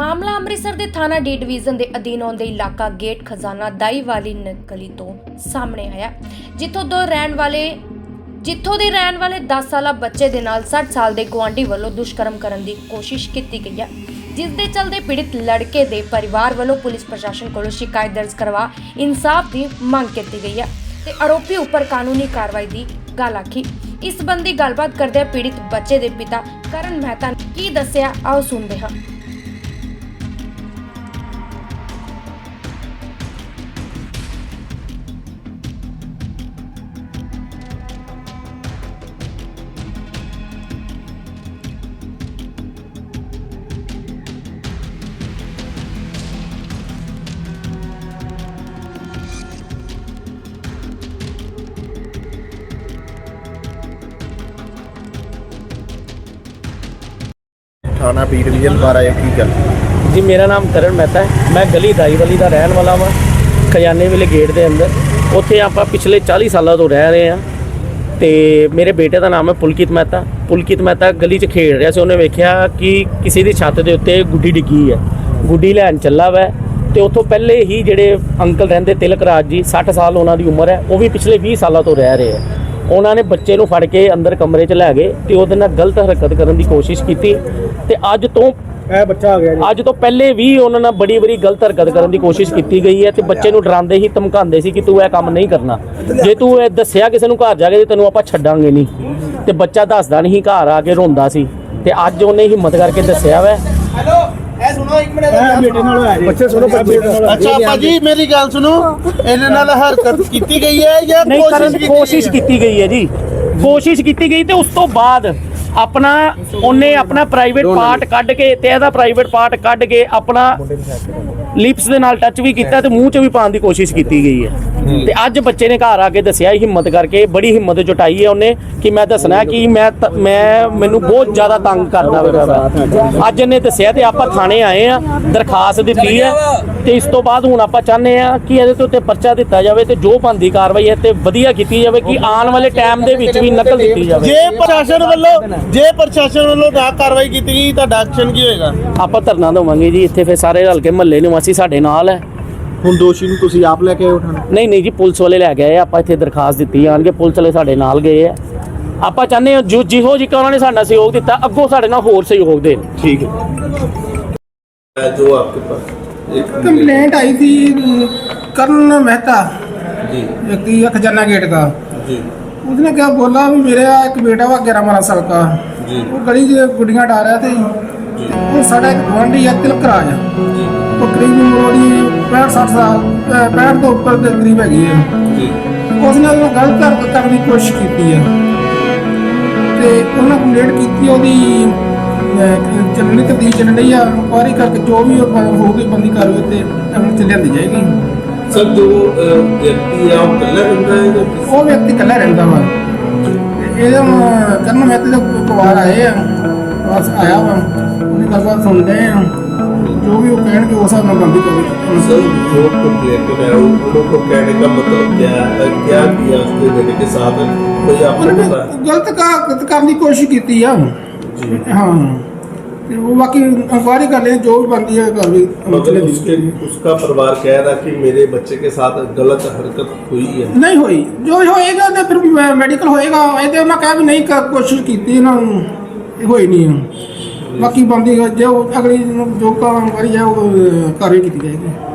ਮਾਮਲਾ ਅੰਮ੍ਰਿਤਸਰ ਦੇ ਥਾਣਾ ਡੀ ਡਿਵੀਜ਼ਨ ਦੇ ਅਧੀਨ ਆਉਂਦੇ ਇਲਾਕਾ ਗੇਟ ਖਜ਼ਾਨਾ ਦਾਈ ਵਾਲੀ ਗਲੀ ਤੋਂ ਸਾਹਮਣੇ ਆਇਆ। ਜਿੱਥੋਂ ਦੋ ਰਹਿਣ ਵਾਲੇ ਜਿੱਥੋਂ ਦੇ ਰਹਿਣ ਵਾਲੇ 10 ਸਾਲਾ ਬੱਚੇ ਦੇ ਨਾਲ 60 ਸਾਲ ਦੇ ਗੁਆਂਢੀ ਵੱਲੋਂ ਦੁਸ਼ਕਰਮ ਕਰਨ ਦੀ ਕੋਸ਼ਿਸ਼ ਕੀਤੀ ਗਈ ਹੈ। ਜਿਸ ਦੇ ਚਲਦੇ ਪੀੜਿਤ ਲੜਕੇ ਦੇ ਪਰਿਵਾਰ ਵੱਲੋਂ ਪੁਲਿਸ ਪ੍ਰਸ਼ਾਸਨ ਕੋਲੋਂ ਸ਼ਿਕਾਇਤ ਦਰਜ ਕਰਵਾ ਇਨਸਾਫ ਦੀ ਮੰਗ ਕੀਤੀ ਗਈ ਹੈ ਤੇ ਆਰੋਪੀ ਉੱਪਰ ਕਾਨੂੰਨੀ ਕਾਰਵਾਈ ਦੀ ਗੱਲ ਆਖੀ। ਇਸ ਸੰਬੰਧੀ ਗੱਲਬਾਤ ਕਰਦੇ ਪੀੜਿਤ ਬੱਚੇ ਦੇ ਪਿਤਾ ਕਰਨ ਮਹਿਤਾ ਕੀ ਦੱਸਿਆ, ਆਓ ਸੁਣਦੇ ਹਾਂ। ਥਾਣਾ ਬੀ ਡਿਵੀਜ਼ਨ 12 ਇਹ ਕੀ ਗੱਲ? ਜੀ, ਮੇਰਾ ਨਾਮ ਕਰਨ ਮਹਿਤਾ ਹੈ। ਮੈਂ ਗਲੀ ਦਾਈਵਲੀ ਦਾ ਰਹਿਣ ਵਾਲਾ ਵਾਂ, ਖਜ਼ਾਨੇ ਵਾਲੇ ਗੇਟ ਦੇ ਅੰਦਰ। ਉੱਥੇ ਆਪਾਂ ਪਿਛਲੇ 40 ਸਾਲਾਂ ਤੋਂ ਰਹਿ ਰਹੇ ਹਾਂ ਤੇ ਮੇਰੇ ਬੇਟੇ ਦਾ ਨਾਮ ਹੈ ਪੁਲਕਿਤ ਮਹਿਤਾ। ਪੁਲਕਿਤ ਮਹਿਤਾ ਗਲੀ 'ਚ ਖੇਡ ਰਿਹਾ ਸੀ। ਉਹਨੇ ਵੇਖਿਆ ਕਿ ਕਿਸੇ ਦੀ ਛੱਤ ਦੇ ਉੱਤੇ ਗੁੱਡੀ ਡਿੱਗੀ ਹੈ। ਗੁੱਡੀ ਲੈਣ ਚੱਲਾ ਵੈ। ਤੇ ਉੱਥੋਂ ਪਹਿਲੇ ਹੀ ਜਿਹੜੇ ਅੰਕਲ ਰਹਿੰਦੇ ਤਿਲਕ ਰਾਜ ਜੀ 60 ਸਾਲ ਉਹਨਾਂ ਦੀ ਉਮਰ ਹੈ। ਉਹ ਵੀ ਪਿਛਲੇ 20 ਸਾਲਾਂ ਤੋਂ ਰਹਿ ਰਹੇ ਆ। ਉਹਨਾਂ ਨੇ ਬੱਚੇ ਨੂੰ ਫੜ ਕੇ ਅੰਦਰ ਕਮਰੇ 'ਚ ਲੈ ਗਏ ਤੇ ਉਹਦੇ ਨਾਲ ਗਲਤ ਹਰਕਤ ਕਰਨ ਦੀ ਕੋਸ਼ਿਸ਼ ਕੀਤੀ ਤੇ ਅੱਜ ਤੋਂ ਇਹ ਬੱਚਾ ਆ ਗਿਆ ਜੀ। ਅੱਜ ਤੋਂ ਪਹਿਲੇ ਵੀ ਉਹਨਾਂ ਨਾਲ ਬੜੀ ਬੜੀ ਗਲਤ ਹਰਕਤ ਕਰਨ ਦੀ ਕੋਸ਼ਿਸ਼ ਕੀਤੀ ਗਈ ਹੈ ਤੇ ਬੱਚੇ ਨੂੰ ਡਰਾਉਂਦੇ ਹੀ ਧਮਕਾਉਂਦੇ ਸੀ ਕਿ ਤੂੰ ਇਹ ਕੰਮ ਨਹੀਂ ਕਰਨਾ। ਜੇ ਤੂੰ ਇਹ ਦੱਸਿਆ ਕਿਸੇ ਨੂੰ ਘਰ ਜਾ ਕੇ ਤੇ ਤੈਨੂੰ ਆਪਾਂ ਛੱਡਾਂਗੇ ਨਹੀਂ। ਤੇ ਬੱਚਾ ਦੱਸਦਾ ਨਹੀਂ ਘਰ ਆ ਕੇ ਰੋਂਦਾ ਸੀ। ਤੇ ਅੱਜ ਉਹਨੇ ਹਿੰਮਤ ਕਰਕੇ ਦੱਸਿਆ ਵੈ। ਇਹ ਬੇਟੇ ਨਾਲ ਹੋਇਆ ਜੀ। ਬੱਚੇ ਸੁਣੋ ਬੱਚੇ। ਅੱਛਾ ਭਾਜੀ ਮੇਰੀ ਗੱਲ ਸੁਣੋ। ਇਹਦੇ ਨਾਲ ਹਰਕਤ ਕੀਤੀ ਗਈ ਹੈ ਜਾਂ ਕੋਸ਼ਿਸ਼? ਕੀਤੀ ਗਈ ਹੈ ਜੀ। ਕੋਸ਼ਿਸ਼ ਕੀਤੀ ਗਈ ਤੇ ਉਸ ਤੋਂ ਬਾਅਦ ਆਪਣਾ ਉਹਨੇ ਆਪਣਾ ਪ੍ਰਾਈਵੇਟ ਪਾਰਟ ਕੱਢ ਕੇ ਤੇ ਇਹਦਾ ਪ੍ਰਾਈਵੇਟ ਪਾਰਟ ਕੱਢ ਕੇ ਆਪਣਾ ਲਿਪਸ ਦੇ ਨਾਲ ਟੱਚ ਵੀ ਕੀਤਾ ਤੇ ਮੂੰਹ 'ਚ ਵੀ ਪਾਉਣ ਦੀ ਕੋਸ਼ਿਸ਼ ਕੀਤੀ ਗਈ ਹੈ। ਤੇ ਅੱਜ ਬੱਚੇ ਨੇ ਘਰ ਆ ਕੇ ਦੱਸਿਆ ਹਿੰਮਤ ਕਰਕੇ ਬੜੀ ਹਿੰਮਤ ਜੁਟਾਈ ਹੈ ਉਹਨੇ ਕਿ ਮੈਂ ਦੱਸਣਾ ਕਿ ਮੈਂ ਮੈਂ ਮੈਨੂੰ ਬਹੁਤ ਜ਼ਿਆਦਾ ਤੰਗ ਕਰਦਾ ਵਾ ਅੱਜ ਇਹਨੇ ਦੱਸਿਆ ਤੇ ਆਪਾਂ ਥਾਣੇ ਆਏ ਆ ਦਰਖਾਸਤ ਦਿੱਤੀ ਹੈ ਤੇ ਇਸ ਤੋਂ ਬਾਅਦ ਹੁਣ ਆਪਾਂ ਚਾਹੁੰਦੇ ਆ ਕਿ ਇਹਦੇ ਤੇ ਉੱਤੇ ਪਰਚਾ ਦਿੱਤਾ ਜਾਵੇ ਤੇ ਜੋ ਬੰਦੀ ਕਾਰਵਾਈ ਹੈ ਤੇ ਵਧੀਆ ਕੀਤੀ ਜਾਵੇ ਕਿ ਆਉਣ ਵਾਲੇ ਟਾਈਮ ਦੇ ਵਿੱਚ ਵੀ ਨਕਲ ਦਿੱਤੀ ਜਾਵੇ। ਜੇ ਪ੍ਰਸ਼ਾਸਨ ਵੱਲੋਂ ਜੇ ਪ੍ਰਸ਼ਾਸਨ ਵੱਲੋਂ ਨਾ ਕਾਰਵਾਈ ਕੀਤੀ ਗਈ ਤੁਹਾਡਾ ਐਕਸ਼ਨ ਕੀ ਹੋਏਗਾ? ਆਪਾਂ ਧਰਨਾ ਦੇਵਾਂਗੇ ਜੀ ਇੱਥੇ ਫਿਰ ਸਾਰੇ ਹਲਕੇ ਮਹੱਲੇ ਨੂੰ ਅਸੀਂ ਸਾਡੇ ਨਾਲ ਹੈ। ਹੁਣ ਦੋਸ਼ੀ ਨੂੰ ਤੁਸੀਂ ਆਪ ਲੈ ਕੇ ਆਏ ਨਹੀਂ ਨਹੀਂ ਜੀ ਪੁਲਿਸ ਵਾਲੇ ਲੈ ਗਏ ਆਪਾਂ ਇੱਥੇ ਦਰਖਾਸਤ ਦਿੱਤੀ ਆਣਗੇ ਪੁਲਿਸ ਵਾਲੇ ਸਾਡੇ ਨਾਲ ਗਏ ਆ। ਆਪਾਂ ਚਾਹੁੰਦੇ ਹਾਂ ਜੋ ਜਿਹੋ ਜਿਹਾ ਉਹਨਾਂ ਨੇ ਸਾਡਾ ਸਹਿਯੋਗ ਦਿੱਤਾ ਅੱਗੋਂ ਸਾਡੇ ਨਾਲ ਹੋਰ ਸਹਿਯੋਗ ਦੇ ਠੀਕ ਹੈ। ਜੋ ਆਪਕੇ ਪਾਸ ਇੱਕ ਕੰਪਲੇਂਟ ਆਈ ਸੀ ਕਰਨ ਮਹਿਤਾ ਜੀ। ਵਿਅਕਤੀ ਖਜ਼ਾਨਾ ਗੇਟ ਦਾ। ਜੀ। उसने क्या बोला भी मेरे यहाँ एक बेटा हुआ ग्यारह बारह साल का जी वो गली से गुड़ियाँ डाल रहे थे वो साढ़े एक गुआढ़ी है तिलक राज जी वो करीब मोड़ी पैंठ साठ साल अ, पैंठ तो ऊपर के करीब हैगी है जी ਉਸਨੇ ਉਹਨੂੰ ਗਲਤ ਹਰਕਤ ਕਰਨ ਦੀ ਕੋਸ਼ਿਸ਼ ਕੀਤੀ ਹੈ ਤੇ ਉਹਨਾਂ ਕੰਪਲੇਂਟ ਕੀਤੀ ਉਹਦੀ ਅਹ, ਚੱਲਣੀ ਤਬਦੀਲ ਚੱਲਣ ਰਹੀ ਆ ਇਨਕੁਆਇਰੀ ਕਰਕੇ ਜੋ ਵੀ ਉਹ ਬ- ਹੋਊਗੀ ਬੰਦੀ ਕਾਰਵਾਈ ਤੇ ਅਮਲ ਚ ਲਿਆਂਦੀ ਜਾਏਗੀ सर जो अ, व्यक्ति है वो कलर बन रहा है या किस- ਉਹ ਵਿਅਕਤੀ ਇਕੱਲਾ ਰਹਿੰਦਾ ਵਾ ਤੇ ਇਹਦੇ ਕਰਨ ਮਹਿਤੇ ਦੇ ਪਰਿਵਾਰ ਆਏ ਆ ਬਸ ਆਇਆ ਵਾ ਉਹਨੇ ਗੱਲਬਾਤ ਸੁਣਦੇ ਆ ਜੋ ਵੀ ਉਹ ਕਹਿਣਗੇ ਉਸ ਹਿਸਾਬ ਨਾਲ ਬੰਦੀ सर ਕਰੋ जो कंप्लेंट है उन लोगों को कहने का मतलब क्या है क्या किया उसके बेटे के साथ कोई आपको ਉਹਨੇ पता है ਗਲਤ ਕਾ- ਕਰਨ ਦੀ ਕੋਸ਼ਿਸ਼ ਕੀਤੀ ਆ जी ਹਾਂ ਤੇ ਉਹ ਬਾਕੀ ਇਨਕੁਆਇਰੀ ਕਰ ਲਈ ਜੋ ਵੀ ਬੰਦੀ ਹੈ ਕਰ ਵੀ ਅਮਲ ਚ मगर ਲਿਆਂਦੀ उसके ਜਾਏਗੀ। उसका परिवार कह रहा कि मेरे बच्चे के साथ गलत हरकत हुई है ਨਹੀਂ ਹੋਈ ਜੋ ਹੋਏਗਾ ਤੇ ਫਿਰ ਮੈਡੀਕਲ ਹੋਏਗਾ ਇਹ ਤੇ ਉਹਨਾਂ ਕਹਿ ਵੀ ਨਹੀਂ ਕਰ ਕੋਸ਼ਿਸ਼ ਕੀਤੀ ਇਹਨਾਂ ਨੂੰ ਇਹ ਹੋਈ ਨਹੀਂ ਆ। ਬਾਕੀ ਬੰਦੀ ਜੋ ਅਗਲੀ ਨੂੰ ਜੋ ਕੰਮ ਕਰੀ ਜਾਏ ਉਹ ਕਾਰਵਾਈ ਕੀਤੀ ਜਾਏਗੀ ठीक है ਹਾਂਜੀ